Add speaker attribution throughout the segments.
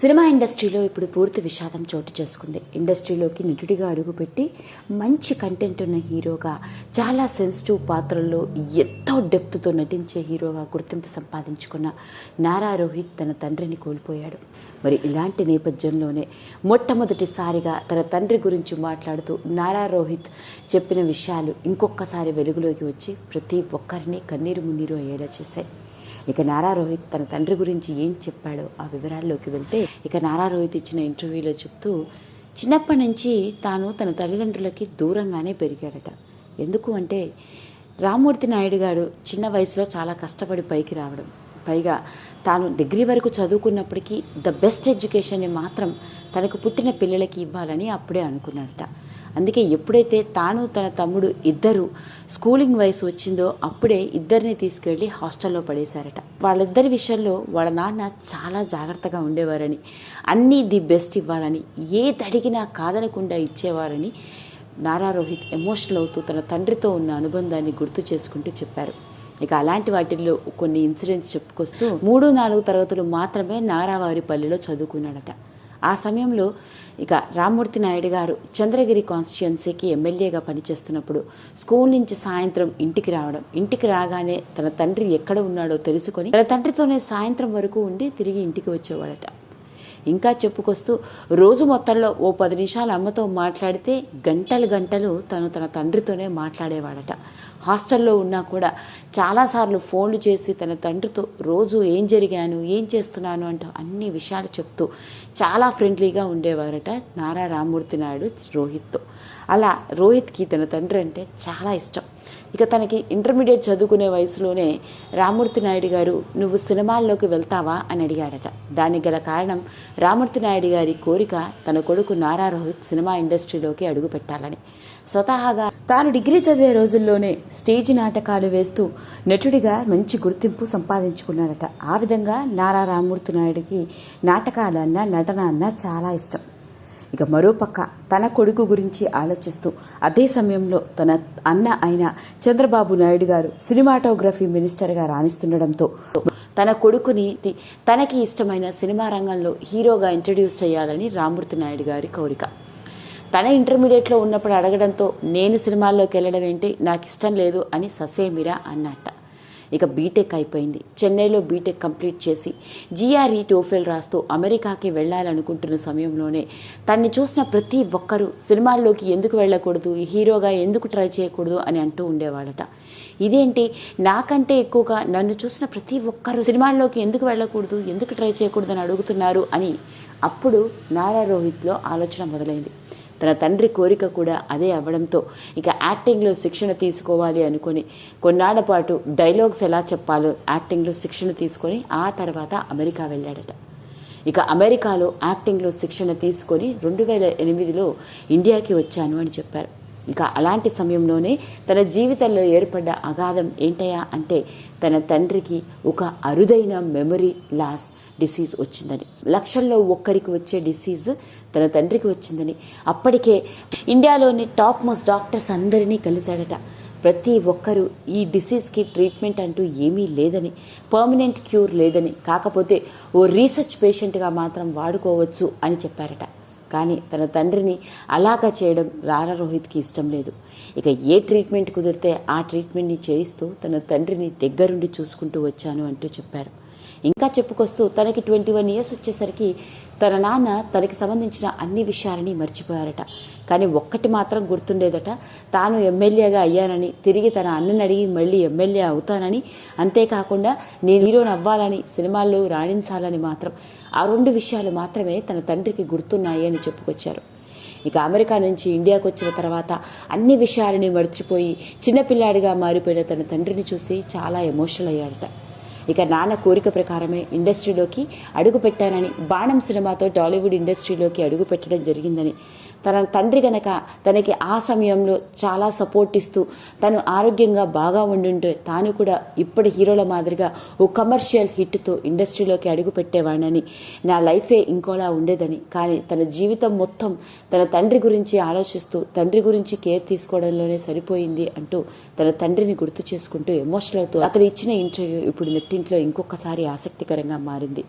Speaker 1: Cinema ఇండస్ట్రీలో ఇప్పుడు పూర్తి విషాదం చోటు చేసుకుంది. ఇండస్ట్రీలోకి నిటుడిగా అడుగుపెట్టి మంచి కంటెంట్ ఉన్న హీరోగా చాలా సెన్సిటివ్ పాత్రల్లో ఎంతో డెప్త్తో నటించే హీరోగా గుర్తింపు సంపాదించుకున్న నారా రోహిత్ తన తండ్రిని కోల్పోయాడు. మరి ఇలాంటి నేపథ్యంలోనే మొట్టమొదటిసారిగా తన తండ్రి గురించి మాట్లాడుతూ నారా రోహిత్ చెప్పిన విషయాలు ఇంకొకసారి వెలుగులోకి వచ్చి ప్రతి ఒక్కరిని కన్నీరు మున్నీరు అయ్యేలా చేశాయి. ఇక నారా రోహిత్ తన తండ్రి గురించి ఏం చెప్పాడో ఆ వివరాల్లోకి వెళ్తే ఇక నారా రోహిత్ ఇచ్చిన ఇంటర్వ్యూలో చెప్తూ చిన్నప్పటి నుంచి తాను తన తల్లిదండ్రులకి దూరంగానే పెరిగాడట. ఎందుకు అంటే రామ్మూర్తి నాయుడు గారు చిన్న వయసులో చాలా కష్టపడి పైకి రావడం. పైగా తాను డిగ్రీ వరకు చదువుకున్నప్పటికీ ద బెస్ట్ ఎడ్యుకేషన్ని మాత్రం తనకు పుట్టిన పిల్లలకి ఇవ్వాలని అప్పుడే అనుకున్నాడట. అందుకే ఎప్పుడైతే తాను తన తమ్ముడు ఇద్దరు స్కూలింగ్ వయసు వచ్చిందో అప్పుడే ఇద్దరిని తీసుకెళ్ళి హాస్టల్లో పడేశారట. వాళ్ళిద్దరి విషయంలో వాళ్ళ నాన్న చాలా జాగ్రత్తగా ఉండేవారని అన్నీ ది బెస్ట్ ఇవ్వాలని ఏది అడిగినా కాదనకుండా ఇచ్చేవారని నారా రోహిత్ ఎమోషనల్ అవుతూ తన తండ్రితో ఉన్న అనుబంధాన్ని గుర్తు చేసుకుంటూ చెప్పారు. ఇక అలాంటి వాటిల్లో కొన్ని ఇన్సిడెంట్స్ చెప్పుకొస్తూ మూడు నాలుగు తరగతులు మాత్రమే నారావారి పల్లెలో చదువుకున్నాడట. ఆ సమయంలో ఇక రామ్మూర్తి నాయుడు గారు చంద్రగిరి కాన్స్టిట్యున్సీకి ఎమ్మెల్యేగా పనిచేస్తున్నప్పుడు స్కూల్ నుంచి సాయంత్రం ఇంటికి రావడం. ఇంటికి రాగానే తన తండ్రి ఎక్కడ ఉన్నాడో తెలుసుకొని తన తండ్రితోనే సాయంత్రం వరకు ఉండి తిరిగి ఇంటికి వచ్చేవాడట. ఇంకా చెప్పుకొస్తూ రోజు మొత్తంలో ఓ పది నిమిషాలు అమ్మతో మాట్లాడితే గంటలు గంటలు తను తన తండ్రితోనే మాట్లాడేవాడట. హాస్టల్లో ఉన్నా కూడా చాలాసార్లు ఫోన్లు చేసి తన తండ్రితో రోజు ఏం జరిగాను ఏం చేస్తున్నాను అంటూ అన్ని విషయాలు చెప్తూ చాలా ఫ్రెండ్లీగా ఉండేవారట నారా రామూర్తి నాయుడు రోహిత్తో. అలా రోహిత్కి తన తండ్రి అంటే చాలా ఇష్టం. ఇక తనకి ఇంటర్మీడియట్ చదువుకునే వయసులోనే రామూర్తి నాయుడు గారు నువ్వు సినిమాల్లోకి వెళ్తావా? అని అడిగాడట. దానికి గల కారణం రామూర్తి నాయుడు గారి కోరిక తన కొడుకు నారా రోహిత్ సినిమా ఇండస్ట్రీలోకి అడుగు పెట్టాలని. స్వతహాగా తాను డిగ్రీ చదివే రోజుల్లోనే స్టేజ్ నాటకాలు వేస్తూ నటుడిగా మంచి గుర్తింపు సంపాదించుకున్నాడట. ఆ విధంగా నారా రామూర్తి నాయుడికి నాటకాలన్నా నటన అన్నా చాలా ఇష్టం. ఇక మరోపక్క తన కొడుకు గురించి ఆలోచిస్తూ అదే సమయంలో తన అన్న అయిన చంద్రబాబు నాయుడు గారు సినిమాటోగ్రఫీ మినిస్టర్గా రాణిస్తుండడంతో తన కొడుకుని తి- తనకి ఇష్టమైన సినిమా రంగంలో హీరోగా ఇంట్రడ్యూస్ చేయాలని రామూర్తి నాయుడు గారి కోరిక. తన ఇంటర్మీడియట్లో ఉన్నప్పుడు అడగడంతో నేను సినిమాల్లోకి వెళ్ళడం ఏంటి నాకు ఇష్టం లేదు అని ససేమిరా అన్నట్ట. ఇక బీటెక్ అయిపోయింది. చెన్నైలో బీటెక్ కంప్లీట్ చేసి జిఆర్ఈ టోఫెల్ రాస్తూ అమెరికాకి వెళ్ళాలనుకుంటున్న సమయంలోనే తన్ని చూసిన ప్రతి ఒక్కరూ సినిమాల్లోకి ఎందుకు వెళ్ళకూడదు హీరోగా ఎందుకు ట్రై చేయకూడదు అని అంటూ ఉండేవాళ్ళట. ఇదేంటి? నాకంటే ఎక్కువగా నన్ను చూసిన ప్రతి ఒక్కరూ సినిమాల్లోకి ఎందుకు వెళ్ళకూడదు ఎందుకు ట్రై చేయకూడదు అని అడుగుతున్నారు అని అప్పుడు నారా రోహిత్లో ఆలోచన మొదలైంది. తన తండ్రి కోరిక కూడా అదే అవ్వడంతో ఇక యాక్టింగ్లో శిక్షణ తీసుకోవాలి అనుకొని కొన్నాళ్ళ పాటు డైలాగ్స్ ఎలా చెప్పాలో యాక్టింగ్లో శిక్షణ తీసుకొని ఆ తర్వాత అమెరికా వెళ్ళాడట. ఇక అమెరికాలో యాక్టింగ్లో శిక్షణ తీసుకొని రెండు వేల ఎనిమిదిలో ఇండియాకి వచ్చాను అని చెప్పారు. ఇక అలాంటి సమయంలోనే తన జీవితంలో ఏర్పడ్డ అగాధం ఏంటయా అంటే తన తండ్రికి ఒక అరుదైన మెమరీ లాస్ డిసీజ్ వచ్చిందని. లక్షల్లో ఒక్కరికి వచ్చే డిసీజ్ తన తండ్రికి వచ్చిందని. అప్పటికే ఇండియాలోని టాప్ మోస్ట్ డాక్టర్స్ అందరినీ కలిశాడట. ప్రతి ఒక్కరూ ఈ డిసీజ్కి ట్రీట్మెంట్ అంటూ ఏమీ లేదని పర్మనెంట్ క్యూర్ లేదని కాకపోతే ఓ రీసెర్చ్ పేషెంట్గా మాత్రం వాడుకోవచ్చు అని చెప్పారట. కానీ తన తండ్రిని అలాగా చేయడం రారా రోహిత్కి ఇష్టం లేదు. ఇక ఏ ట్రీట్మెంట్ కుదిరితే ఆ ట్రీట్మెంట్ని చేయిస్తూ తన తండ్రిని దగ్గరుండి చూసుకుంటూ వచ్చాను అంటూ చెప్పారు. ఇంకా చెప్పుకొస్తూ తనకి ట్వంటీ వన్ ఇయర్స్ వచ్చేసరికి తన నాన్న తనకి సంబంధించిన అన్ని విషయాలని మర్చిపోయారట. కానీ ఒక్కటి మాత్రం గుర్తుండేదట తాను ఎమ్మెల్యేగా అయ్యానని తిరిగి తన అన్నని అడిగి మళ్ళీ ఎమ్మెల్యే అవుతానని. అంతేకాకుండా నేను హీరోని అవ్వాలని సినిమాల్లో రాణించాలని మాత్రం. ఆ రెండు విషయాలు మాత్రమే తన తండ్రికి గుర్తున్నాయి అని చెప్పుకొచ్చారు. ఇక అమెరికా నుంచి ఇండియాకు వచ్చిన తర్వాత అన్ని విషయాలని మర్చిపోయి చిన్నపిల్లాడిగా మారిపోయిన తన తండ్రిని చూసి చాలా ఎమోషనల్ అయ్యాడట. ఇక నాన్న కోరిక ప్రకారమే ఇండస్ట్రీలోకి అడుగు పెట్టానని బాణం సినిమాతో టాలీవుడ్ ఇండస్ట్రీలోకి అడుగు పెట్టడం జరిగిందని తన తండ్రి గనక తనకి ఆ సమయంలో చాలా సపోర్ట్ ఇస్తూ తను ఆరోగ్యంగా బాగా ఉండుంటే తాను కూడా ఇప్పటి హీరోల మాదిరిగా ఓ కమర్షియల్ హిట్తో ఇండస్ట్రీలోకి అడుగు పెట్టేవాడినని. నా లైఫే ఇంకోలా ఉండేదని. కానీ తన జీవితం మొత్తం తన తండ్రి గురించి ఆలోచిస్తూ తండ్రి గురించి కేర్ తీసుకోవడంలోనే సరిపోయింది అంటూ తన తండ్రిని గుర్తు చేసుకుంటూ ఎమోషనల్ అవుతూ అతను ఇచ్చిన ఇంటర్వ్యూ ఇప్పుడు నెట్టింట్లో ఇంకొకసారి ఆసక్తికరంగా మారింది.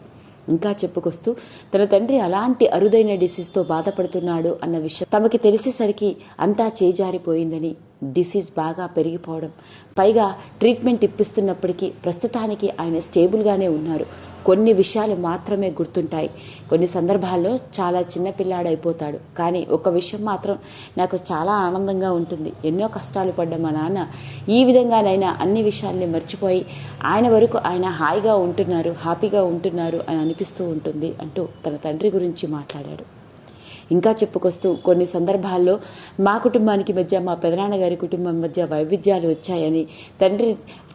Speaker 1: ఇంకా చెప్పుకొస్తూ తన తండ్రి అలాంటి అరుదైన డిసీజ్తో బాధపడుతున్నాడు అన్న విషయం తమకి తెలిసేసరికి అంతా చేజారిపోయిందని డిసీజ్ బాగా పెరిగిపోవడం. పైగా ట్రీట్మెంట్ ఇప్పిస్తున్నప్పటికీ ప్రస్తుతానికి ఆయన స్టేబుల్గానే ఉన్నారు. కొన్ని విషయాలు మాత్రమే గుర్తుంటాయి. కొన్ని సందర్భాల్లో చాలా చిన్నపిల్లాడైపోతాడు కానీ ఒక విషయం మాత్రం నాకు చాలా ఆనందంగా ఉంటుంది. ఎన్నో కష్టాలు పడ్డ మా నాన్న ఈ విధంగానైనా అన్ని విషయాల్ని మర్చిపోయి ఆయన వరకు ఆయన హాయిగా ఉంటున్నారు హ్యాపీగా ఉంటున్నారు అని అనిపిస్తూ ఉంటుంది అంటూ తన తండ్రి గురించి మాట్లాడాడు. ఇంకా చెప్పుకొస్తూ కొన్ని సందర్భాల్లో మా కుటుంబానికి మధ్య మా పెదనాన్నగారి కుటుంబం మధ్య వైవిధ్యాలు వచ్చాయని తండ్రి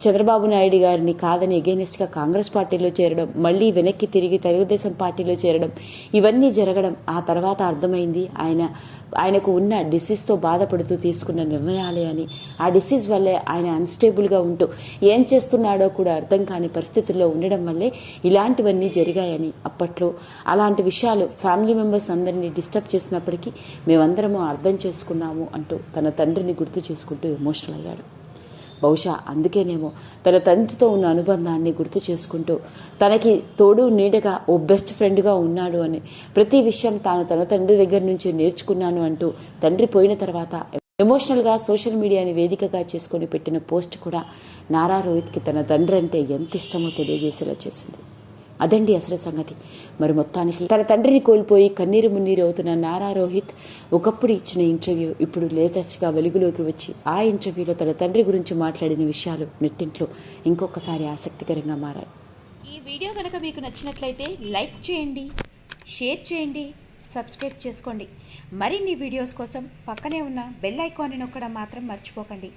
Speaker 1: చంద్రబాబు నాయుడు గారిని కాదని ఎగేనిస్ట్గా కాంగ్రెస్ పార్టీలో చేరడం మళ్ళీ వెనక్కి తిరిగి తెలుగుదేశం పార్టీలో చేరడం ఇవన్నీ జరగడం ఆ తర్వాత అర్థమైంది. ఆయన ఆయనకు ఉన్న డిసీజ్తో బాధపడుతూ తీసుకున్న నిర్ణయాలే అని. ఆ డిసీజ్ వల్లే ఆయన అన్స్టేబుల్గా ఉంటూ ఏం చేస్తున్నాడో కూడా అర్థం కాని పరిస్థితుల్లో ఉండడం వల్లే ఇలాంటివన్నీ జరిగాయని అప్పట్లో. అలాంటి విషయాలు ఫ్యామిలీ మెంబర్స్ అందరినీ డిస్టర్బ్ డిస్టర్బ్ చేసినప్పటికీ మేమందరము అర్థం చేసుకున్నాము అంటూ తన తండ్రిని గుర్తు చేసుకుంటూ ఎమోషనల్ అయ్యాడు. బహుశా అందుకేనేమో తన తండ్రితో ఉన్న అనుబంధాన్ని గుర్తు చేసుకుంటూ తనకి తోడు నీడగా ఓ బెస్ట్ ఫ్రెండ్గా ఉన్నాడు అని ప్రతి విషయం తాను తన తండ్రి దగ్గర నుంచి నేర్చుకున్నాను అంటూ తండ్రి పోయిన తర్వాత ఎమోషనల్గా సోషల్ మీడియాని వేదికగా చేసుకొని పెట్టిన పోస్ట్ కూడా నారా రోహిత్కి తన తండ్రి అంటే ఎంత ఇష్టమో తెలియజేసేలా చేసింది. అదండి అసలు సంగతి. మరి మొత్తానికి తన తండ్రిని కోల్పోయి కన్నీరు మున్నీరు అవుతున్న నారా రోహిత్ ఒకప్పుడు ఇచ్చిన ఇంటర్వ్యూ ఇప్పుడు లేటెస్ట్గా వెలుగులోకి వచ్చి ఆ ఇంటర్వ్యూలో తన తండ్రి గురించి మాట్లాడిన విషయాలు నెట్టింట్లో ఇంకొకసారి ఆసక్తికరంగా మారాయి.
Speaker 2: ఈ వీడియో కనుక మీకు నచ్చినట్లయితే లైక్ చేయండి షేర్ చేయండి సబ్స్క్రైబ్ చేసుకోండి. మరిన్ని వీడియోస్ కోసం పక్కనే ఉన్న బెల్ ఐకాన్ని నొక్కడం మాత్రం మర్చిపోకండి.